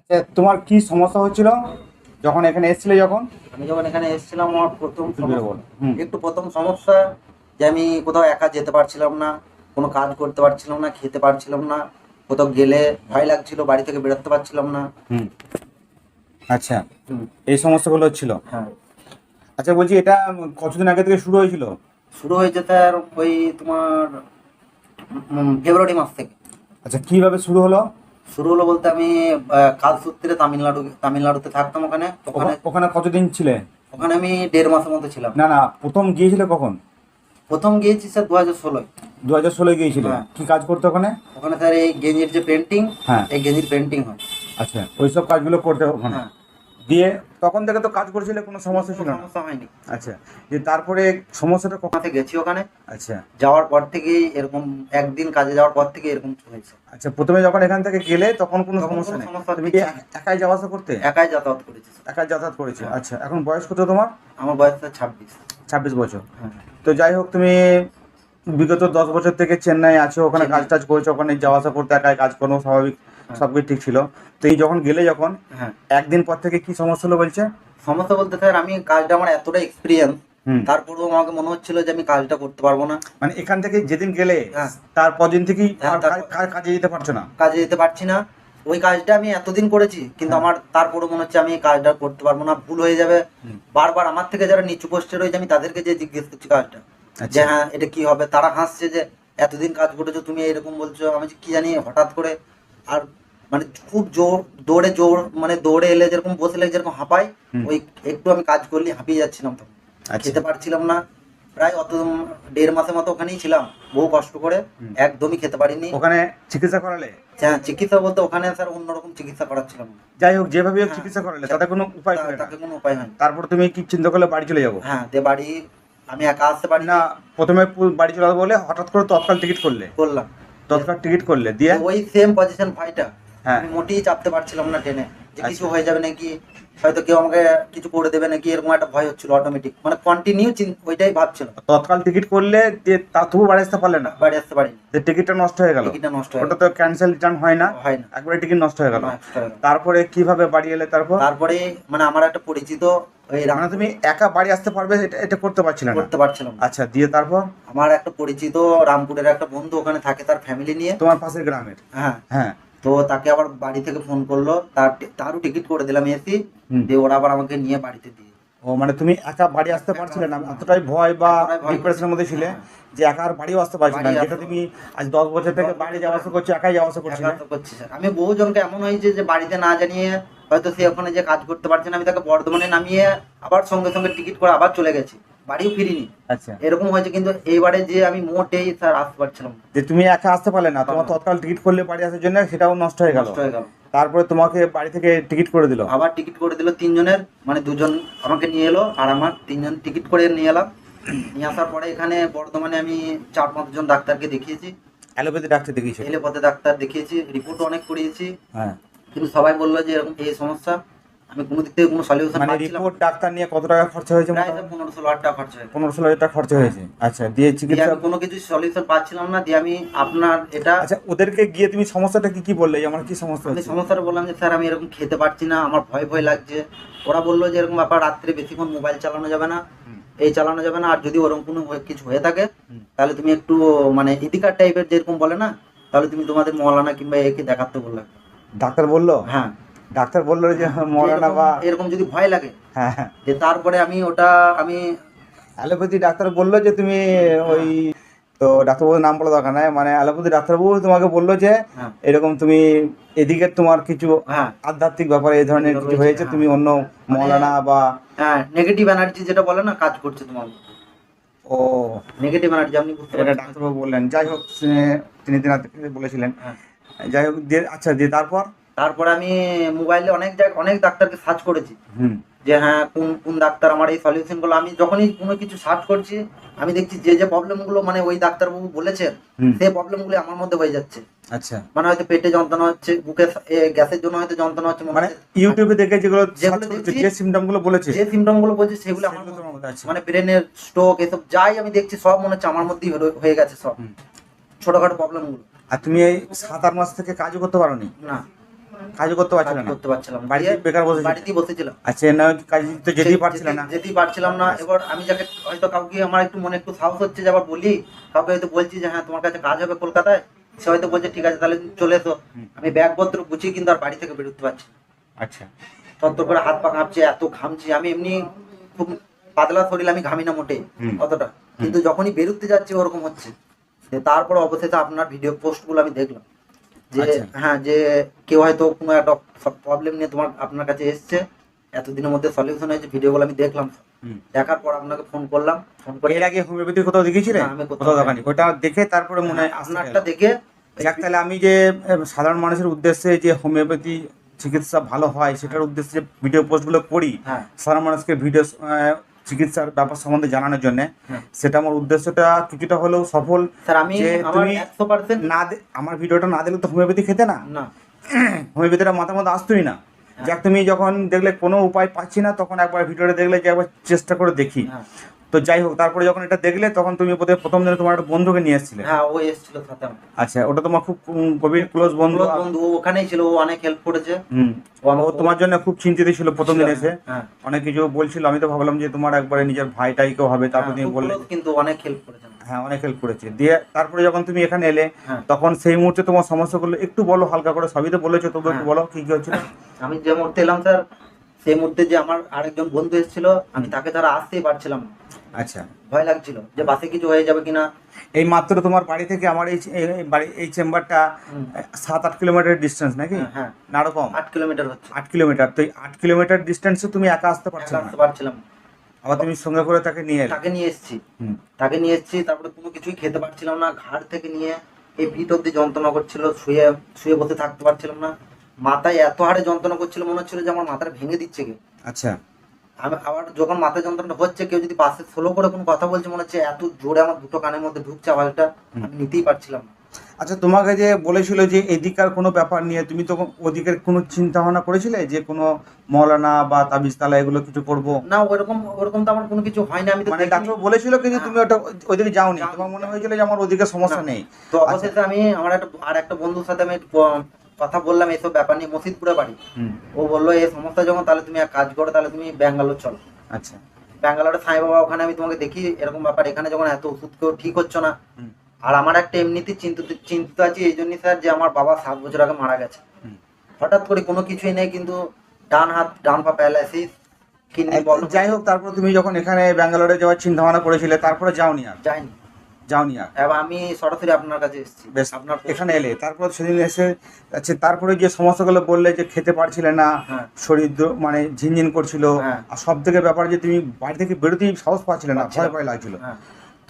আচ্ছা তোমার কি সমস্যা হচ্ছিল যখন এখানে এসেছিলে যখন? আমি যখন এখানে এসেছিলাম আমার প্রথম একটু প্রথম সমস্যা যে আমি কোথাও একা যেতে পারছিলাম না কোনো কাজ করতে পারছিলাম না খেতে পারছিলাম না কোথাও গেলে ভয় লাগছিল বাড়ি থেকে বেরোতে পারছিলাম না। আচ্ছা এই সমস্যাগুলো হচ্ছিল হ্যাঁ। আচ্ছা বলছি এটা কতদিন আগে থেকে শুরু হয়েছিল? শুরু হয়েছে তার ওই তোমার ফেব্রুয়ারি মাস থেকে। আচ্ছা কীভাবে শুরু হলো? শুরু হলো বলতে আমি কাল কাজ সূত্রে তামিলনাড়ু তামিলনাড়ুতে থাকতাম ওখানে। ওখানে ওখা- ওখানে কতদিন ছিলে? ওখানে আমি দেড় মাসের মতো ছিলাম। না না প্রথম গিয়েছিলে কখন? প্রথম গিয়েছি স্যার দু হাজার ষোলোয়। দু হাজার ষোলোয় গিয়েছিল? হ্যাঁ। কি কাজ করতে ওখানে? ওখানে স্যার এই গেঞ্জির যে পেন্টিং হ্যাঁ। এই গেঞ্জির পেন্টিং হয়। আচ্ছা ওইসব কাজগুলো করতে ওখানে? হ্যাঁ। দিয়ে তখন থেকে তো কাজ করছিলে কোনো সমস্যা ছিল না? সমস্যা হয়নি। আচ্ছা যে তারপরে সমস্যাটা কখন? গেছি ওখানে? আচ্ছা। যাওয়ার পর থেকেই এরকম একদিন কাজে যাওয়ার পর থেকে এরকম হয়েছে। আচ্ছা প্রথমে যখন এখান থেকে গেলে তখন কোনো সমস্যা নেই? সমস্যা তুমি কি একাই যাওয়া আসা করতে? একাই যাতায়াত করেছি। একাই যাতায়াত করেছে? হ্যাঁ। আচ্ছা এখন বয়স কত তোমার? আমার বয়স ছাব্বিশ। ছাব্বিশ বছর। হ্যাঁ। তো যাই হোক তুমি বিগত দশ বছর থেকে চেন্নাই আছো ওখানে কাজ টাজ করেছ ওখানে যাওয়া আসা করতে একাই কাজ করো স্বাভাবিক। সবকিছু ঠিক ছিল। তো এই যখন গেলে যখন হ্যাঁ। একদিন পর থেকে কি সমস্যা হলো বলছে? সমস্যা বলতে স্যার আমি কাজটা আমার এতটা এক্সপিরিয়েন্স তারপরেও আমাকে মনে হচ্ছিল যে আমি কাজটা করতে পারব না। মানে এখান থেকে যেদিন গেলে হ্যাঁ। তারপর দিন থেকেই হ্যাঁ, কাজ- যেতে পারছ না? কাজে যেতে পারছি না। ওই কাজটা আমি এতদিন করেছি কিন্তু হ্যাঁ। আমার তারপরে মনে হচ্ছে আমি এই কাজটা করতে পারব না ভুল হয়ে যাবে। বারবার আমার থেকে যারা নিচু পোস্টে রয়েছে আমি তাদেরকে যে জিজ্ঞেস করছি কাজটা যে আচ্ছা হ্যাঁ এটা কি হবে? তারা হাসছে যে এতদিন কাজ করেছ তুমি এরকম বলছো। আমি কি জানি হঠাৎ করে। আর মানে খুব জোর দৌড়ে জোর মানে দৌড়ে এলে যেরকম বসে বসলে যেরকম হাঁপাই ওই একটু আমি কাজ করলে হাঁপিয়ে যাচ্ছিলাম তখন। আচ্ছা। খেতে পারছিলাম না। প্রায় অত দেড় মাসের মতো ওখানেই ছিলাম বহু কষ্ট করে। একদমই খেতে পারিনি। ওখানে চিকিৎসা করালে? হ্যাঁ চিকিৎসা বলতে ওখানে স্যার অন্যরকম চিকিৎসা করাচ্ছিলাম। যাই হোক যেভাবে হোক হ্যাঁ। চিকিৎসা করালে তাতে কোনো উপায় তা- পেলে না। তাকে কোনো উপায় হয়নি। তারপর তুমি কি চিন্তা করলে বাড়ি চলে যাব? হ্যাঁ দিয়ে বাড়ি আমি একা আসতে পারি না প্রথমে বাড়ি চলে যাব বলে হঠাৎ করে তৎকাল টিকিট করলে? করলাম। তৎকাল টিকিট করলে দিয়ে? ওই সেম পজিশন ভাইটা হ্যাঁ। মোটেই চাপতে পারছিলাম না ট্রেনে। যে কিছু আচ্ছা। হয়ে যাবে নাকি হয়তো কেউ আমাকে কিছু করে দেবে নাকি এরকম একটা ভয় হচ্ছিল অটোমেটিক মানে কন্টিনিউ ওইটাই ভাবছিলাম। তৎকাল টিকিট করলে দিয়ে তা তবু বাড়ি আসতে পারলে না? বাড়ি আসতে পারিনি। যে টিকিটটা নষ্ট হয়ে গেল। টিকিটটা নষ্ট ওটা তো ক্যান্সেল রিটার্ন হয় না। হয় না। একবারে টিকিট নষ্ট হয়ে গেল। তারপরে কীভাবে বাড়ি এলে তারপর? তারপরে মানে আমার একটা পরিচিত ওই রাম- মানে তুমি একা বাড়ি আসতে পারবে এটা এটা করতে পারছিলে না? করতে পারছিলাম আচ্ছা দিয়ে তারপর? আমার একটা পরিচিত রামপুরের একটা বন্ধু ওখানে থাকে তার ফ্যামিলি নিয়ে। তোমার পাশের গ্রামের? হ্যাঁ। হ্যাঁ। তো তাকে আবার বাড়ি থেকে ফোন করল তার তারও টিকিট করে দিলাম এসি দিয়ে ওরা আবার আমাকে নিয়ে বাড়িতে দিয়ে। ও মানে তুমি একা বাড়ি আসতে পারছিলে না এতটাই ভয় বা। ডিপ্রেশনের মধ্যে ছিলে যে একা আর বাড়িও আসতে পারছিলে না বাড়ি যেটা তুমি আজ দশ বছর থেকে বাইরে যাওয়া আসা করছ একাই যাওয়া আসা করছি স্যার আমি বহু জনকে এমন হয়েছে যে বাড়িতে না জানিয়ে হয়তো সে ওখানে যে কাজ করতে পারছে না আমি তাকে বর্ধমানে নামিয়ে আবার সঙ্গে সঙ্গে টিকিট করে আবার চলে গেছি। বাড়িও ফিরিনি। আচ্ছা। এরকম হয়েছে কিন্তু এইবারে যে আমি মোটেই স্যার আসতে পারছিলাম যে তুমি একা আসতে পারলে না তোমার। তৎকাল টিকিট করলে বাড়ি আসার জন্য সেটাও নষ্ট হয়ে গেল। নষ্ট হয়ে গেল। তারপরে তোমাকে বাড়ি থেকে টিকিট করে দিল। আবার টিকিট করে দিল তিনজনের মানে দুজন আমাকে নিয়ে এলো আর আমার তিনজন টিকিট করে নিয়ে এলাম। নিয়ে আসার পরে এখানে বর্ধমানে আমি চার পাঁচজন ডাক্তারকে দেখিয়েছি। অ্যালোপ্যাথি ডাক্তার দেখিয়েছি? এলে পথে ডাক্তার দেখিয়েছি রিপোর্ট অনেক করিয়েছি। হ্যাঁ। কিন্তু সবাই বলল যে এরকম এই সমস্যা। আমি কোনো দিক থেকে কোনো সলিউশন মানে রিপোর্ট ডাক্তার নিয়ে কত টাকা খরচা হয়েছে প্রায় পনেরো ষোলো হাজার টাকা খরচা হয়ে গেছে। পনেরো ষোলো হাজার টাকা খরচা হয়েছে। আচ্ছা দিয়ে চিকিৎসা কোনো কিছু সলিউশন পাচ্ছিলাম না দিয়ে আমি আপনার এটা আচ্ছা ওদেরকে গিয়ে তুমি সমস্যাটা কি কি বললে? আমার কি সমস্যা আমি সমস্যাটা বললাম যে স্যার আমি এরকম খেতে পারছি না আমার ভয় ভয় লাগছে। ওরা বলল যে এরকম ব্যাপার রাত্রে বেশিক্ষণ মোবাইল চালানো যাবে না। এই চালানো যাবে না আর যদি ওরকম কোনো কিছু হয়ে থাকে তাহলে তুমি একটু মানে ইতিকার টাইপের যেরকম বলে না তাহলে তুমি তোমাদের মৌলানা কিংবা একে দেখাতে বললে। ডাক্তার বলল? হ্যার ডাক্তার বলল যে মরানা বা এরকম- যদি ভয় লাগে হ্যাঁ হ্যাঁ। যে তারপরে আমি ওটা আমি অ্যালোপ্যাথি ডাক্তার বলল যে তুমি ওই তো ডাক্তারবাবুর নাম বলা দরকার নাই। মানে অ্যালোপ্যাথি ডাক্তারবাবু তোমাকে বলল যে হ্যাঁ। এরকম তুমি এদিকে তোমার কিছু হ্যাঁ। আধ্যাত্মিক ব্যাপারে এই ধরনের কিছু হয়েছে হ্যাঁ। তুমি অন্য মৌলানা বা হ্যাঁ নেগেটিভ এনার্জি যেটা বলে না কাজ করছে তোমার ও। নেগেটিভ এনার্জি আপনি এটা ডাক্তারবাবু বললেন। যাই হোক তিনি তেনাকে বলেছিলেন। হ্যাঁ। যাই হোক দিয়ে আচ্ছা দিয়ে তারপর? তারপরে আমি মোবাইলে অনেক জায়গায় অনেক ডাক্তারকে সার্চ করেছি। হুম। যে হ্যাঁ কোন কোন ডাক্তার আমার এই সলিউশনগুলো আমি যখনই কোনো কিছু সার্চ করছি আমি দেখছি যে যে প্রবলেমগুলো মানে ওই ডাক্তারবাবু বলেছেন সেই প্রবলেমগুলো আমার মধ্যে হয়ে যাচ্ছে। আচ্ছা। মানে হয়তো পেটে যন্ত্রণা হচ্ছে বুকে গ্যাসের জন্য হয়তো যন্ত্রণা হচ্ছে মানে ইউটিউবে দেখে যেগুলো যে সিমটমগুলো বলেছে যে সিমটমগুলো বলছে সেগুলো আমার আছে। মানে ব্রেনের স্ট্রোক এসব যাই আমি দেখছি সব মনে হচ্ছে আমার মধ্যেই হয়ে- গেছে সব। ছোটখাটো প্রবলেমগুলো। আর তুমি এই সাত আট মাস থেকে কাজও করতে পারোনি? না। কাজ করতে কাজ পারছিলে না। করতে পারছিলাম। বাড়িতে বেকার বসে বাড়িতেই বসেছিলাম আচ্ছা না কাজ তো যেতেই পারছিলে না। যেতেই পারছিলাম না। এবার আমি যাকে হয়তো কাউকে আমার একটু মনে একটু সাহস হচ্ছে যে আবার বলি। কাউকে হয়তো বলছি যে হ্যাঁ তোমার কাছে কাজ হবে কলকাতায়। সে হয়তো বলছে ঠিক আছে তাহলে চলে এসো। আমি ব্যাগপত্র গুছিয়ে কিন্তু আর বাড়ি থেকে বেরোতে পারছি আচ্ছা। তত্তর করে হাত পা কাঁপছে এত ঘামছি। আমি এমনি খুব পাতলা শরীর আমি ঘামি না মোটে। অতটা। কিন্তু যখনই বেরোতে যাচ্ছি ওরকম হচ্ছে। তারপর অবশেষে আপনার ভিডিও পোস্টগুলো আমি দেখলাম। যে আচ্ছা। হ্যাঁ যে কেউ হয়তো কোনো একটা প্রবলেম নিয়ে তোমার আপনার কাছে এসছে এতদিনের মধ্যে সলিউশন হয়েছে ভিডিওগুলো আমি দেখলাম। দেখার পর আপনাকে ফোন করলাম ফোন করে এর আগে হোমিওপ্যাথি কোথাও দেখিয়েছিলে? আমি কোথাও দেখানি ওটা দেখে তারপরে মনে হয় আপনারটা দেখে যাক তাহলে আমি যে সাধারণ মানুষের উদ্দেশ্যে যে হোমিওপ্যাথি চিকিৎসা ভালো হয় সেটার উদ্দেশ্যে ভিডিও পোস্টগুলো করি হ্যাঁ। সাধারণ মানুষকে ভিডিও চিকিৎসার ব্যাপার সম্বন্ধে জানানোর জন্য। হ্যাঁ। সেটা আমার উদ্দেশ্যটা কিছুটা হলেও সফল। স্যার আমি যে আমার তুমি না আমার ভিডিওটা না দিলে তো হোমিওপ্যাথি খেতে না? না। হোমিওপ্যাথিটা মাথার মধ্যে আসতোই না। যাক তুমি যখন দেখলে কোনো উপায় পাচ্ছি না তখন একবার ভিডিওটা দেখলে যে একবার চেষ্টা করে দেখি। হ্যাঁ। তো যাই হোক তারপরে যখন এটা দেখলে তখন তুমি বোধহয় প্রথম দিনে তোমার একটা বন্ধুকে নিয়ে এসেছিলে? হ্যাঁ ও এসেছিল সাথে আচ্ছা ওটা তোমার খুব গভীর ক্লোজ বন্ধু। বন্ধু ওখানেই ছিল ও অনেক হেল্প করেছে। হুম ও তোমার জন্য খুব চিন্তিত ছিল প্রথম দিন এসে। হ্যাঁ। অনেক কিছু বলছিল আমি তো ভাবলাম যে তোমার একবারে নিজের ভাই টাইকেও হবে তারপর হ্যাঁ, তুমি বললে। কিন্তু অনেক হেল্প করেছে হ্যাঁ অনেক হেল্প করেছে। দিয়ে তারপরে যখন তুমি এখানে এলে হ্যাঁ। তখন সেই মুহূর্তে তোমার সমস্যাগুলো একটু বলো হালকা করে সবই তো বলেছ তবু একটু হ্যাঁ। বলো কি কি হচ্ছিল? আমি যে মুহূর্তে এলাম স্যার সেই মুহূর্তে যে আমার আরেকজন বন্ধু এসেছিল আমি তাকে তারা আসতেই পারছিলাম না। আচ্ছা। ভয় লাগছিল যে বাসে কিছু হয়ে যাবে কিনা। এই মাত্র তোমার বাড়ি থেকে আমার এই বাড়ি এই চেম্বারটা সাত আট কিলোমিটার ডিস্টেন্স নাকি? হ্যাঁ, হ্যাঁ। না কম। আট কিলোমিটার হচ্ছে। আট কিলোমিটার। তো এই আট কিলোমিটার ডিস্টেন্সে তুমি একা আসতে পারছ আসতে পারছিলাম। আবার তুমি সঙ্গে করে তাকে নিয়ে তাকে নিয়ে এসেছি। তাকে নিয়ে এসেছি তারপরে কোনো কিছুই খেতে পারছিলাম না। ঘাড় থেকে নিয়ে এই পিঠ অব্দি যন্ত্রণা করছিল শুয়ে শুয়ে বসে থাকতে পারছিলাম না। মাথায় এত হারে যন্ত্রণা করছিল মনে হচ্ছিল যে আমার মাথাটা ভেঙে দিচ্ছে কে। আচ্ছা। আমি আবার যখন মাথা যন্ত্রণা হচ্ছে কেউ যদি পাশে স্লো করে কোনো কথা বলছে মনে হচ্ছে এত জোরে আমার দুটো কানের মধ্যে ঢুকছে আওয়াজটা আমি নিতেই পারছিলাম না। আচ্ছা তোমাকে যে বলেছিল যে এদিকার কোনো ব্যাপার নিয়ে তুমি তো ওদিকের কোনো চিন্তা ভাবনা করেছিলে যে কোনো মলানা বা তাবিজ তালা এগুলো কিছু করব? না ওরকম ওরকম তো আমার কোনো কিছু হয় না আমি মানে ডাক্তার বলেছিল কিন্তু তুমি ওটা ওইদিকে যাওনি তোমার মনে হয়েছিল যে আমার ওদিকে সমস্যা নেই। তো অবশেষে আমি আমার একটা আর একটা বন্ধুর সাথে আমি কথা বললাম এইসব ব্যাপার নিয়ে মসজিদপুরে বাড়ি। ও বলল এই সমস্যা যখন তাহলে তুমি এক কাজ করো তাহলে তুমি ব্যাঙ্গালোর চলো। আচ্ছা। ব্যাঙ্গালোরে সাই বাবা ওখানে আমি তোমাকে দেখি এরকম ব্যাপার। এখানে যখন এত ওষুধ কেউ ঠিক হচ্ছে না। আর আমার একটা এমনিতেই চিন্তিত চিন্তিত আছি এই জন্যই স্যার যে আমার বাবা সাত বছর আগে মারা গেছে। হঠাৎ করে কোনো কিছুই নেই কিন্তু ডান হাত ডান পা প্যারালাইসিস যাই হোক তারপর তুমি যখন এখানে ব্যাঙ্গালোরে যাওয়ার চিন্তা ভাবনা করেছিলে তারপরে যাওনি আর? যায়নি যাওনি আর। এবার আমি সরাসরি আপনার কাছে এসেছি। বেশ আপনার এখানে এলে। তারপর সেদিন এসে আচ্ছা তারপরে যে সমস্যাগুলো বললে যে খেতে পারছিলে না হ্যাঁ। শরীর মানে ঝিনঝিন করছিল। হ্যাঁ। আর সব থেকে ব্যাপার যে তুমি বাড়ি থেকে বেরোতেই সাহস পাচ্ছিলে না ভয় ভয় লাগছিল। হ্যাঁ।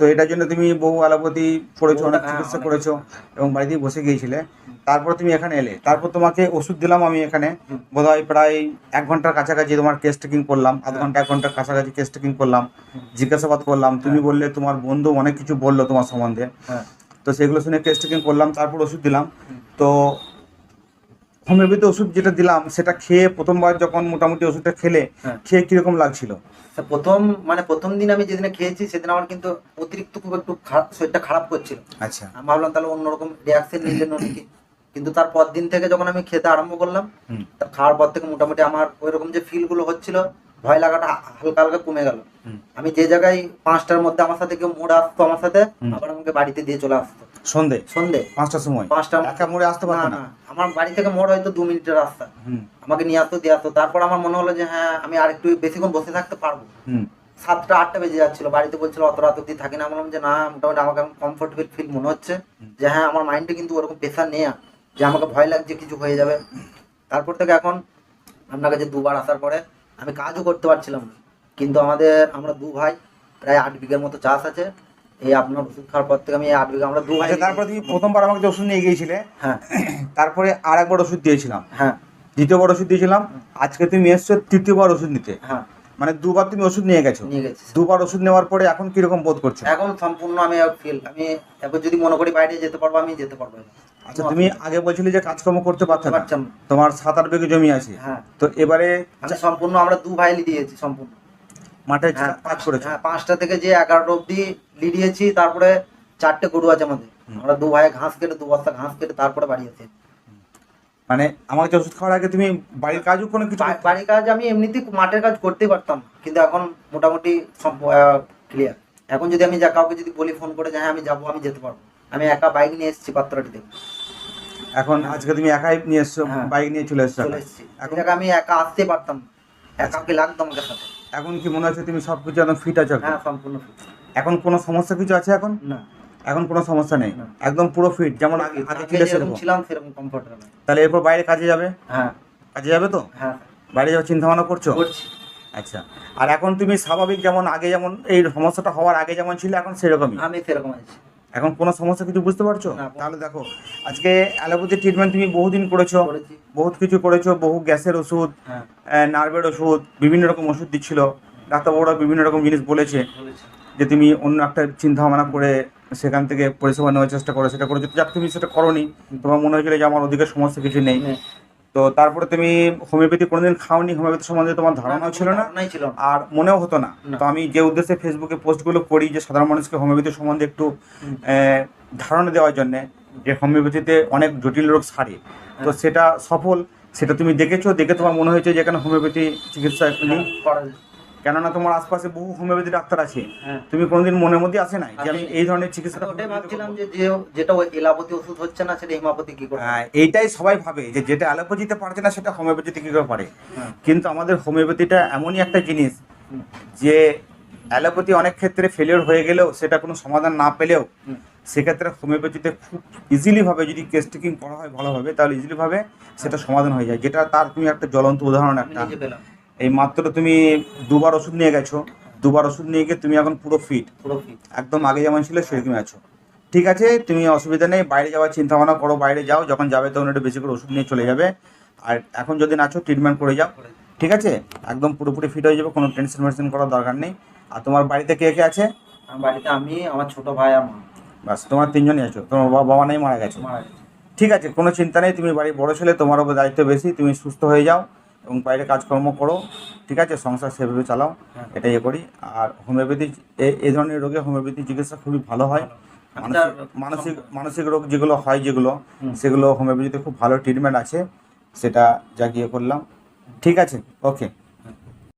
তো এটার জন্য তুমি বহু আলাপতি পড়েছো অনেক হ্যাঁ, চিকিৎসা। করেছ এবং বাড়িতেই বসে গিয়েছিলে। তারপর তুমি এখানে এলে। তারপর তোমাকে ওষুধ দিলাম আমি এখানে। বোধহয় প্রায় এক ঘণ্টার কাছাকাছি তোমার কেস টেকিং করলাম আধ হ্যাঁ। ঘণ্টা এক ঘণ্টার কাছাকাছি কেস টেকিং করলাম জিজ্ঞাসাবাদ করলাম তুমি বললে তোমার বন্ধু অনেক কিছু বলল তোমার সম্বন্ধে। হ্যাঁ। তো সেগুলো শুনে কেস টেকিং করলাম তারপর ওষুধ দিলাম। তো হোমিওপ্যাথি ওষুধ যেটা দিলাম সেটা খেয়ে প্রথমবার যখন মোটামুটি ওষুধটা খেলে হ্যাঁ। খেয়ে কীরকম লাগছিল? প্রথম মানে প্রথম দিন আমি যেদিন খেয়েছি সেদিন আমার কিন্তু অতিরিক্ত খুব একটু খারাপ শরীরটা খারাপ করছিল। আচ্ছা। আমি ভাবলাম তাহলে অন্যরকম রিয়াকশন নিয়ে জন্য নাকি। কিন্তু তার পর দিন থেকে যখন আমি খেতে আরম্ভ করলাম তার খাওয়ার পর থেকে মোটামুটি আমার ওই রকম যে ফিলগুলো হচ্ছিল ভয় লাগাটা হালকা হালকা কমে গেল। আমি যে জায়গায় পাঁচটার মধ্যে আমার সাথে কেউ মোড় আসতো আমার সাথে আবার আমাকে বাড়িতে দিয়ে চলে আসতো। সন্ধে? সন্ধে। পাঁচটার সময়? পাঁচটা একা মোড়ে আসতে না পারতো না আমার বাড়ি থেকে মোড় হয়তো দু মিনিটের রাস্তা। আমাকে নিয়ে আসতো দিয়ে আসতো। তারপর আমার মনে হলো যে হ্যাঁ আমি আর একটু বেশিক্ষণ বসে থাকতে পারব। সাতটা আটটা বেজে যাচ্ছিল। বাড়িতে বলছিল অত রাত অব্দি থাকি না। বললাম যে না মোটামুটি আমাকে কমফোর্টেবল ফিল মনে হচ্ছে যে হ্যাঁ আমার মাইন্ডে কিন্তু ওরকম প্রেশার নেই যে আমাকে ভয় লাগছে কিছু হয়ে যাবে। তারপর থেকে এখন আপনার কাছে দুবার আসার পরে আমি কাজও করতে পারছিলাম না। কিন্তু আমাদের আমরা দু ভাই প্রায় আট বিঘার মতো চাষ আছে। এই আপনার ওষুধ খাওয়ার পর থেকে আমি আট বিঘা আমরা দু ভাই আচ্ছা তারপরে তুমি প্রথমবার আমাকে যে ওষুধ নিয়ে গিয়েছিলে হ্যাঁ। তারপরে আর একবার ওষুধ দিয়েছিলাম। হ্যাঁ। দ্বিতীয়বার ওষুধ দিয়েছিলাম আজকে তুমি এসছো তৃতীয়বার ওষুধ নিতে। হ্যাঁ। মানে দুবার তুমি ওষুধ নিয়ে গেছো। নিয়ে গেছি। দুবার ওষুধ নেওয়ার পরে এখন কীরকম বোধ করছ? এখন সম্পূর্ণ আমি ফিল আমি এবার যদি মনে করি বাইরে যেতে পারব আমি যেতে পারব। আচ্ছা তুমি আগে বলছিলে যে কাজকর্ম করতে পারছ করতে না না। তোমার সাত আট বিঘে জমি আছে। হ্যাঁ। তো এবারে আমি সম্পূর্ণ আমরা দু ভাই লিডিয়েছি সম্পূর্ণ। মাঠে হ্যাঁ কাজ করেছ? হ্যাঁ পাঁচটা থেকে যে এগারোটা অব্দি লিডিয়েছি তারপরে চারটে গরু আছে আমাদের। হুম। আমরা দু ভাই ঘাস কেটে দু বস্তা ঘাস কেটে তারপরে বাড়ি আসি মানে আমাকে যে ওষুধ খাওয়ার আগে তুমি বাড়ির কাজও কোনো কিছু বা- বাড়ির কাজ আমি এমনিতেই মাঠের কাজ করতেই পারতাম কিন্তু এখন মোটামুটি ক্লিয়ার এখন যদি আমি যা কাউকে যদি বলি ফোন করে যে হ্যাঁ আমি যাব আমি যেতে পারব। আমি একা বাইক নিয়ে এসেছি পাত্রাটি থেকে এখন আজকে তুমি একাই নিয়ে এসছো হ্যাঁ। বাইক নিয়ে চলে এসছো এখন আমি একা আসতে পারতাম। একা কি লাগতো আমাকে সাথে। এখন কি মনে হচ্ছে তুমি সবকিছু একদম ফিট আছো হ্যাঁ সম্পূর্ণ fit। এখন কোনো সমস্যা কিছু আছে এখন? না। এখন কোনো সমস্যা নেই? একদম পুরো ফিট যেমন আগে ছিল সেরকম ছিলাম সেরকম কমফোর্টেবল তাহলে এরপর বাইরে কাজে যাবে? হ্যাঁ। কাজে যাবে তো? হ্যাঁ। বাইরে যাওয়ার চিন্তা ভাবনা করছ? করছি। আচ্ছা। আর এখন তুমি স্বাভাবিক যেমন আগে যেমন এই সমস্যাটা হওয়ার আগে যেমন ছিল এখন সেরকমই? আমি সেরকম আছি। এখন কোনো সমস্যা কিছু বুঝতে পারছ? তাহলে দেখো আজকে অ্যালোপ্যাথি ট্রিটমেন্ট তুমি বহুদিন করেছ বহুত কিছু করেছ বহু গ্যাসের ওষুধ হ্যাঁ। নার্ভের ওষুধ বিভিন্ন রকম ওষুধ দিচ্ছিল। ডাক্তারবাবুরা বিভিন্ন রকম জিনিস বলেছে যে তুমি অন্য একটা চিন্তা ভাবনা করে সেখান থেকে পরিষেবা নেওয়ার চেষ্টা করো সেটা করেছ। যাক তুমি সেটা করনি। তোমার মনে হয়েছিল যে আমার ওদিকে সমস্যা কিছু নেই। তো তারপরে তুমি হোমিওপ্যাথি কোনোদিন খাওনি? হোমিওপ্যাথি সম্বন্ধে তোমার ধারণাও ছিল না? ছিল আর মনেও হতো না। তো আমি যে উদ্দেশ্যে ফেসবুকে পোস্টগুলো করি যে সাধারণ মানুষকে হোমিওপ্যাথি সম্বন্ধে একটু ধারণা দেওয়ার জন্য যে হোমিওপ্যাথিতে অনেক জটিল রোগ সারে। তো হ্যাঁ। সেটা সফল সেটা তুমি দেখেছ? দেখে তোমার মনে হয়েছে যে এখানে হোমিওপ্যাথি চিকিৎসা নেই? করা যায়। কেননা তোমার আশপাশে বহু হোমিওপ্যাথি ডাক্তার আছে। হ্যাঁ। তুমি কোনোদিন মনের মধ্যে আসে নাই? যে আমি এই ধরনের চিকিৎসাটা আমি ওটাই ভাবছিলাম যে যেটা ওই এলাপতি ওষুধ হচ্ছে না সেটা হেমাপতি কি করে হ্যাঁ, এইটাই সবাই ভাবে যে যেটা অ্যালোপ্যাথিতে পারছে না সেটা হোমিওপ্যাথিতে কী করে পারে। হ্যাঁ। কিন্তু আমাদের হোমিওপ্যাথিটা এমনই একটা জিনিস যে অ্যালোপ্যাথি অনেক ক্ষেত্রে ফেলিওর হয়ে গেলেও সেটা কোনো সমাধান না পেলেও সেক্ষেত্রে হোমিওপ্যাথিতে খুব ইজিলিভাবে যদি কেস টেকিং করা হয় ভালোভাবে তাহলে ইজিলিভাবে সেটা সমাধান হয়ে যায়। যেটা তার তুমি একটা জ্বলন্ত উদাহরণ একটা এই মাত্র তুমি দুবার ওষুধ নিয়ে গেছো দুবার ওষুধ নিয়ে গিয়ে তুমি এখন পুরো ফিট পুরো ফিট একদম আগে যেমন ছিল সেরকমই আছো। ঠিক আছে তুমি অসুবিধা নেই বাইরে যাওয়ার চিন্তা ভাবনা করো বাইরে যাও যখন যাবে তখন একটু বেশি করে ওষুধ নিয়ে চলে যাবে। আর এখন যদি আছো ট্রিটমেন্ট করে যাও। ঠিক আছে একদম পুরোপুরি ফিট হয়ে যাবে কোনো টেনশন মেনশন করার দরকার নেই। আর তোমার বাড়িতে কে কে আছে? বাড়িতে আমি আমার ছোট ভাই আমার বাস তোমার তিনজনই আছো তোমার বাবা বাবা নেই মারা গেছে। মারা গেছে। ঠিক আছে কোনো চিন্তা নেই তুমি বাড়ির বড় ছেলে তোমার উপর দায়িত্ব বেশি তুমি সুস্থ হয়ে যাও। এবং বাইরে কাজকর্ম করো ঠিক আছে? সংসার সেভাবে চালাও হ্যাঁ। এটা ইয়ে করি। আর হোমিওপ্যাথি এই ধরনের রোগে হোমিওপ্যাথি চিকিৎসা খুবই ভালো হয়। মানসিক মানসিক মানসিক রোগ যেগুলো হয় যেগুলো সেগুলো হোমিওপ্যাথিতে খুব ভালো ট্রিটমেন্ট আছে সেটা যা গিয়ে করলাম। ঠিক আছে? ওকে